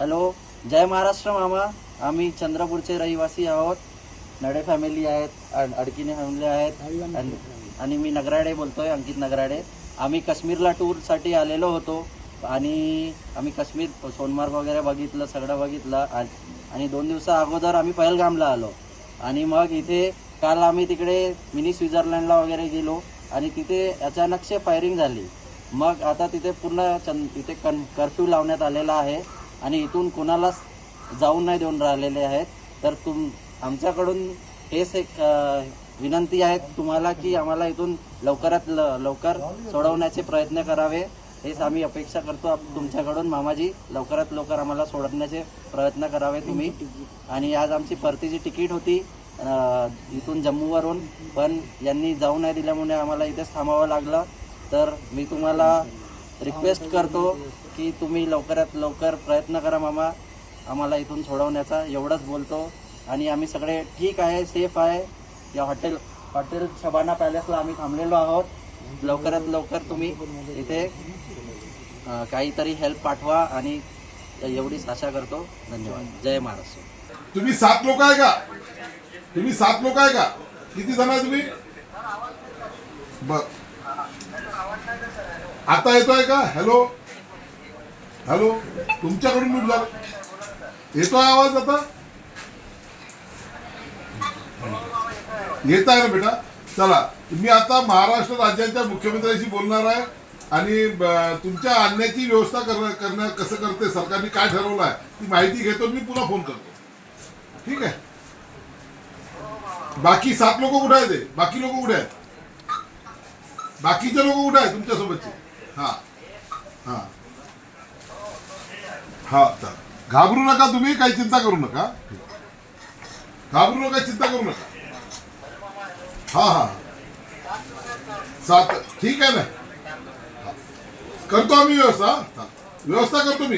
Hello जय महाराष्ट्र मामा. आम्ही चंद्रपूरचे रहिवासी आहोत. नडे फॅमिली आहेत अड- अडकिने फॅमिली आहेत. आणि- मी नगराडे बोलतोय अंकित नगराडे. आम्ही काश्मीरला टूरसाठी आलेलो होतो. आणि आम्ही काश्मीर सोनमार्ग वगैरे बघितलं सगळं बघितलं. आणि दोन दिवसा अगोदर आम्ही पहलगामला आलो. आणि मग इथे काल आम्ही तिकडे मिनी स्वित्झर्लंडला वगैरे गेलो. आणि तिथे अचानकशे फायरिंग झाली. मग आता तिथे पूर्ण चंद तिथे कन कर्फ्यू लावण्यात आलेला आहे. आणि इथून कोणालाच जाऊन नाही देऊन राहिलेले आहेत. तर तुम आमच्याकडून हेच एक विनंती आहे तुम्हाला की आम्हाला इथून लवकरात ल लवकर सोडवण्याचे प्रयत्न करावे. हेच आम्ही अपेक्षा करतो. तुमच्याकडून मामाजी लवकरात लवकर आम्हाला सोडवण्याचे प्रयत्न करावे तुम्ही. आणि आज आमची परतीची तिकीट होती इथून जम्मूवरून. पण यांनी जाऊ नाही दिल्यामुळे आम्हाला इथेच थांबावं लागलं. तर मी तुम्हाला रिक्वेस्ट करतो की तुम्ही लवकरात लवकर प्रयत्न करा मामा. आम्हाला इथून सोडवण्याचा. एवढंच बोलतो. आणि आम्ही सगळे ठीक आहे सेफ आहे. या हॉटेल हॉटेल शबाना पॅलेसला आम्ही थांबलेलो आहोत. लवकरात लवकर तुम्ही इथे काहीतरी हेल्प पाठवा आणि एवढीच आशा करतो. धन्यवाद. जय महाराष्ट्र. तुम्ही सात लोक आहे का? तुम्ही सात लोक आहे का? किती जण आहे तुम्ही? बर. आता येतोय का? हॅलो हॅलो तुमच्याकडून मी झालं. येतोय आवाज आता? येत आहे ना बेटा? चला मी आता महाराष्ट्र राज्याच्या मुख्यमंत्र्यांशी बोलणार आहे आणि तुमच्या आणण्याची व्यवस्था कर करण्या कसं करते सरकारने काय ठरवलं आहे ती माहिती घेतो मी पुन्हा फोन करतो. ठीक आहे? बाकी सात लोक कुठे आहेत बाकी लोक कुठे आहेत? बाकीचे लोक कुठे आहेत तुमच्यासोबतचे? हा. हा. हा चालेल घाबरू नका तुम्ही काही चिंता करू नका. घाबरू नका चिंता करू नका. हा हा. सात ठीक आहे ना? करतो आम्ही व्यवस्था व्यवस्था करतो मी.